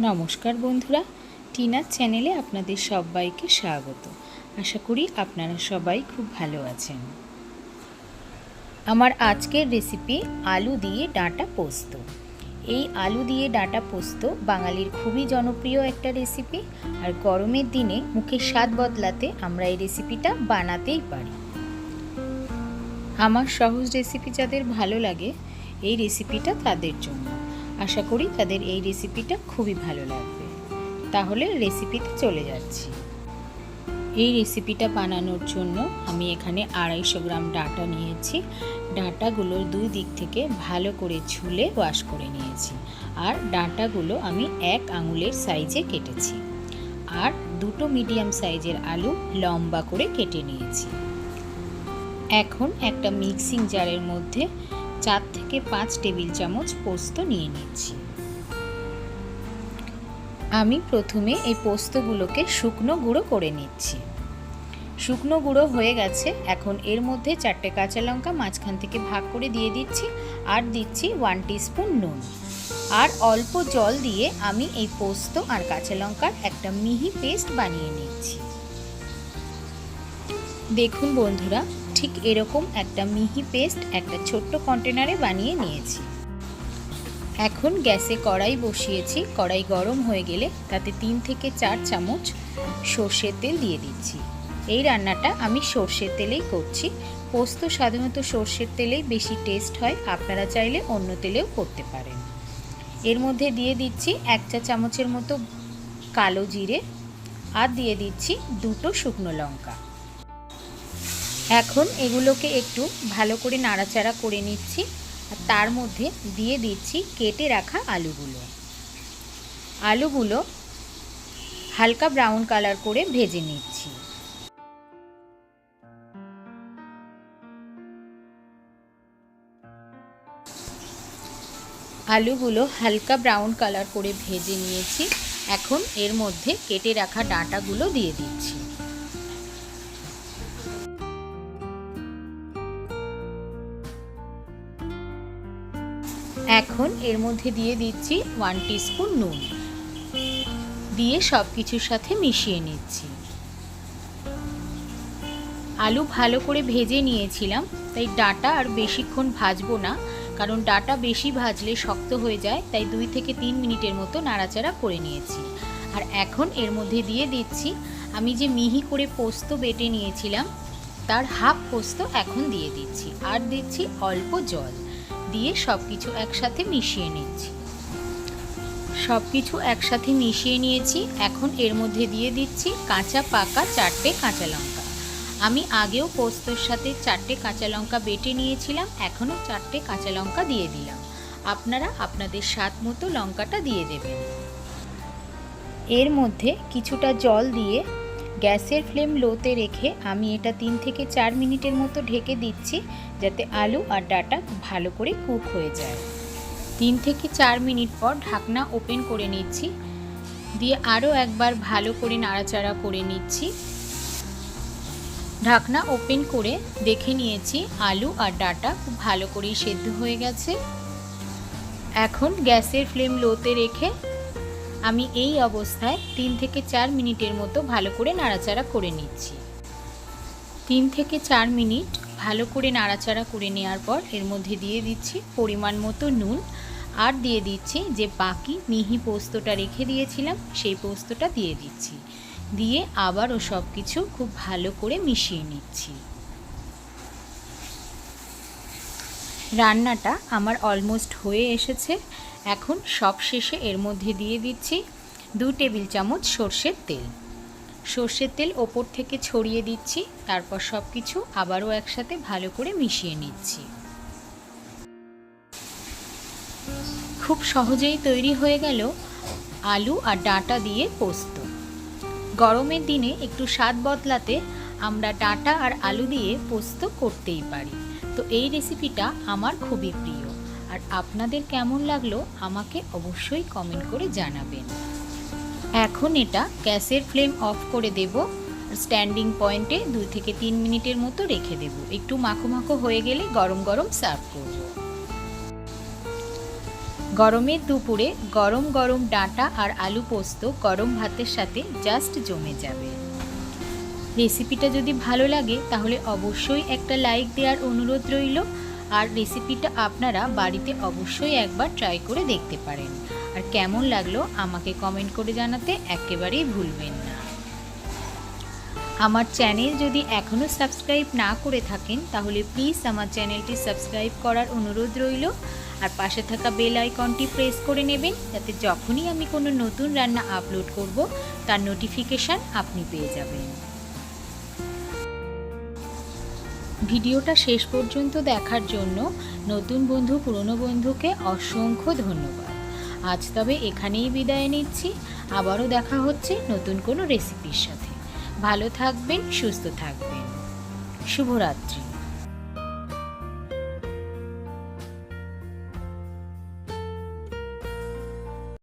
নমস্কার বন্ধুরা টিনার চ্যানেলে আপনাদের সবাইকে স্বাগত। আশা করি আপনারা সবাই খুব ভালো আছেন। আমার আজকের রেসিপি আলু দিয়ে ডাঁটা পোস্ত। এই আলু দিয়ে ডাঁটা পোস্ত বাঙালির খুবই জনপ্রিয় একটা রেসিপি আর গরমের দিনে মুখের স্বাদ বদলাতে আমরা এই রেসিপিটা বানাতেই পারি। আমার সহজ রেসিপি যাদের ভালো লাগে, এই রেসিপিটা তাদের জন্য। আশা করি তাদের এই রেসিপিটা খুবই ভালো লাগবে। তাহলে রেসিপিতে চলে যাচ্ছি। এই রেসিপিটা বানানোর জন্য আমি এখানে আড়াইশো গ্রাম ডাটা নিয়েছি। ডাটাগুলোর দুই দিক থেকে ভালো করে ছুলে ওয়াশ করে নিয়েছি। আর ডাটাগুলো আমি এক আঙুলের সাইজে কেটেছি। আর দুটো মিডিয়াম সাইজের আলু লম্বা করে কেটে নিয়েছি। এখন একটা মিক্সিং জারের মধ্যে চার থেকে পাঁচ টেবিল চামচ পোস্ত নিয়ে নিচ্ছি। আমি প্রথমে এই পোস্তগুলোকে শুকনো গুঁড়ো করে নিচ্ছি। শুকনো গুঁড়ো হয়ে গেছে, এখন এর মধ্যে চারটে কাঁচা লঙ্কা মাঝখান থেকে ভাগ করে দিয়ে দিচ্ছি আর দিচ্ছি ওয়ান টিস্পুন নুন। আর অল্প জল দিয়ে আমি এই পোস্ত আর কাঁচা লঙ্কার একটা মিহি পেস্ট বানিয়ে নিচ্ছি। দেখুন বন্ধুরা ঠিক এরকম একটা মিহি পেস্ট একটা ছোট্ট কন্টেনারে বানিয়ে নিয়েছি। এখন গ্যাসে কড়াই বসিয়েছি, কড়াই গরম হয়ে গেলে তাতে তিন থেকে চার চামচ সর্ষের তেল দিয়ে দিচ্ছি। এই রান্নাটা আমি সর্ষের তেলেই করছি। পোস্ত সাধারণত সর্ষের তেলেই বেশি টেস্ট হয়, আপনারা চাইলে অন্য তেলেও করতে পারেন। এর মধ্যে দিয়ে দিচ্ছি এক চা চামচের মতো কালো জিরে আর দিয়ে দিচ্ছি দুটো শুকনো লঙ্কা। এখন এগুলোকে একটু ভালো করে নাড়াচাড়া করে নিচ্ছি আর তার মধ্যে দিয়ে দিচ্ছি কেটে রাখা আলুগুলো। আলুগুলো হালকা ব্রাউন কালার করে ভেজে নিচ্ছি। আলুগুলো হালকা ব্রাউন কালার করে ভেজে নিয়েছি। এখন এর মধ্যে কেটে রাখা ডাঁটাগুলো দিয়ে দিচ্ছি। এখন এর মধ্যে দিয়ে দিচ্ছি ওয়ান টিস্পুন নুন। দিয়ে সব কিছুর সাথে মিশিয়ে নিচ্ছি। আলু ভালো করে ভেজে নিয়েছিলাম, তাই ডাটা আর বেশিক্ষণ ভাজবো না, কারণ ডাটা বেশি ভাজলে শক্ত হয়ে যায়, তাই দুই থেকে তিন মিনিটের মতো নাড়াচাড়া করে নিয়েছি। আর এখন এর মধ্যে দিয়ে দিচ্ছি, আমি যে মিহি করে পোস্ত বেটে নিয়েছিলাম, তার হাফ পোস্ত এখন দিয়ে দিচ্ছি, আর দিচ্ছি অল্প জল। দিয়ে সব কিছু একসাথে মিশিয়ে নিচ্ছি। সব কিছু একসাথে মিশিয়ে নিয়েছি। এখন এর মধ্যে দিয়ে দিচ্ছি কাঁচা, পাকা চারটে কাঁচা লঙ্কা। আমি আগেও পোস্তর সাথে চারটে কাঁচা লঙ্কা বেটে নিয়েছিলাম, এখনও চারটে কাঁচা লঙ্কা দিয়ে দিলাম। আপনারা আপনাদের স্বাদ মতো লঙ্কাটা দিয়ে দেবেন। এর মধ্যে কিছুটা জল দিয়ে গ্যাসের ফ্লেম লোতে রেখে আমি এটা তিন থেকে চার মিনিটের মতো ঢেকে দিচ্ছি যাতে আলু আর ডাটা ভালো করে কুক হয়ে যায়। তিন থেকে চার মিনিট পর ঢাকনা ওপেন করে নিচ্ছি। দিয়ে আরও একবার ভালো করে নাড়াচাড়া করে নিচ্ছি। ঢাকনা ওপেন করে দেখে নিয়েছি আলু আর ডাটা খুব ভালো করেই সেদ্ধ হয়ে গেছে। এখন গ্যাসের ফ্লেম লোতে রেখে আমি এই অবস্থায় তিন থেকে চার মিনিটের মতো ভালো করে নাড়াচাড়া করে নিচ্ছি। তিন থেকে চার মিনিট ভালো করে নাড়াচাড়া করে নেওয়ার পর এর মধ্যে দিয়ে দিচ্ছি পরিমাণ মতো নুন আর দিয়ে দিচ্ছি যে বাকি মিহি পোস্তটা রেখে দিয়েছিলাম সেই পোস্তটা দিয়ে দিচ্ছি। দিয়ে আবারও সব কিছু খুব ভালো করে মিশিয়ে নিচ্ছি। রান্নাটা আমার অলমোস্ট হয়ে এসেছে। এখন সব শেষে এর মধ্যে দিয়ে দিচ্ছি দু টেবিল চামচ সর্ষের তেল। সর্ষের তেল ওপর থেকে ছড়িয়ে দিচ্ছি, তারপর সব কিছু আবারও একসাথে ভালো করে মিশিয়ে নিচ্ছি। খুব সহজেই তৈরি হয়ে গেল আলু আর ডাঁটা দিয়ে পোস্ত। গরমের দিনে একটু স্বাদ বদলাতে আমরা ডাঁটা আর আলু দিয়ে পোস্ত করতেই পারি। তো এই রেসিপিটা আমার খুবই প্রিয়। আর আপনাদের কেমন লাগল আমাকে অবশ্যই কমেন্ট করে জানাবেন। এখন এটা গ্যাসের ফ্লেম অফ করে দেব। স্ট্যান্ডিং পয়েন্টে দুই থেকে তিন মিনিটের মতো রেখে দেব। একটু মাখো মাখো হয়ে গেলে গরম গরম সার্ভ করব। গরমের দুপুরে গরম গরম ডাঁটা আর আলু পোস্ত গরম ভাতের সাথে জাস্ট জমে যাবে। রেসিপিটা যদি ভালো লাগে তাহলে অবশ্যই একটা লাইক দেওয়ার অনুরোধ রইল। আর রেসিপিটা আপনারা বাড়িতে অবশ্যই একবার ট্রাই করে দেখতে পারেন। আর কেমন লাগল আমাকে কমেন্ট করে জানাতে একেবারেই ভুলবেন না। আমার চ্যানেল যদি এখনও সাবস্ক্রাইব না করে থাকেন, তাহলে প্লিজ আমার চ্যানেলটি সাবস্ক্রাইব করার অনুরোধ রইল। আর পাশে থাকা বেল আইকনটি প্রেস করে নেবেন, যাতে যখনই আমি কোনো নতুন রান্না আপলোড করব, তার নোটিফিকেশান আপনি পেয়ে যাবেন। ভিডিওটা শেষ পর্যন্ত দেখার জন্য নতুন বন্ধু, পুরনো বন্ধুকে অসংখ্য ধন্যবাদ। আজ তবে এখানেই বিদায় নিচ্ছি। আবারও দেখা হচ্ছে নতুন কোনো রেসিপির সাথে। ভালো থাকবেন, সুস্থ থাকবেন। শুভরাত্রি।